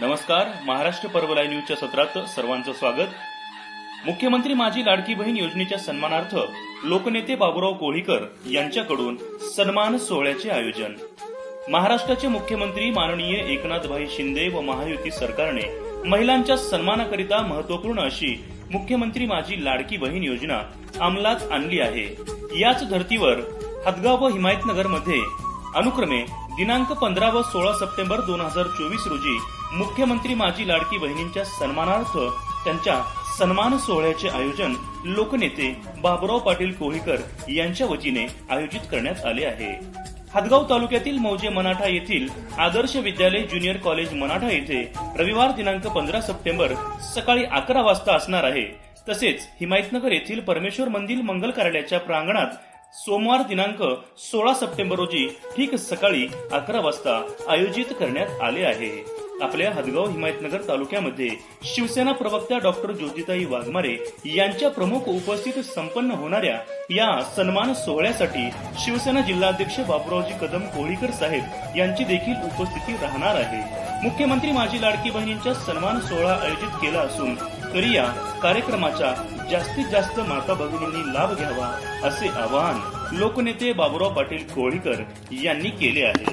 नमस्कार महाराष्ट्र पर्वलाय न्यूजच्या सत्रात सर्वांचं स्वागत. मुख्यमंत्री माझी लाडकी बहीण योजनेच्या सन्मानार्थ लोकनेते बाबुराव कोळीकर यांच्याकडून सन्मान सोहळ्याचे आयोजन. महाराष्ट्राचे मुख्यमंत्री माननीय एकनाथभाई शिंदे व महायुती सरकारने महिलांच्या सन्मानाकरिता महत्त्वपूर्ण अशी मुख्यमंत्री माझी लाडकी बहीण योजना अंमलात आणली आहे. याच धर्तीवर हदगाव व हिमायतनगरमध्ये अनुक्रमे दिनांक पंधरा व सोळा सप्टेंबर दोन हजार चोवीस रोजी मुख्यमंत्री माझी लाडकी बहिणींच्या सन्मानार्थ त्यांच्या सन्मान सोहळ्याचे आयोजन लोकनेते बाबुराव पाटील कोळीकर यांच्या वतीने आयोजित करण्यात आले आहे. हदगाव तालुक्यातील मौजे मनाठा येथील आदर्श विद्यालय ज्युनियर कॉलेज मनाठा येथे रविवार दिनांक पंधरा सप्टेंबर सकाळी अकरा वाजता असणार आहे. तसेच हिमायतनगर येथील परमेश्वर मंदिर मंगल कार्यालयाच्या प्रांगणात सोमवार दिनांक सोळा सप्टेंबर रोजी ठीक सकाळी अकरा वाजता आयोजित करण्यात आले आहे. आपल्या हदगाव हिमायतनगर तालुक्यामध्ये शिवसेना प्रवक्त्या डॉक्टर ज्योतिताई वाघमारे यांच्या प्रमुख उपस्थित संपन्न होणाऱ्या या सन्मान सोहळ्यासाठी शिवसेना जिल्हाध्यक्ष बाबुरावजी कदम कोळीकर साहेब यांची देखील उपस्थिती राहणार आहे. मुख्यमंत्री माझी लाडकी बहिणींच्या सन्मान सोहळा आयोजित केला असून तरी या कार्यक्रमाचा जास्तीत जास्त माता भगिनींनी लाभ घ्यावा असे आवाहन लोकनेते बाबुराव पाटील कोळीकर यांनी केले आहे.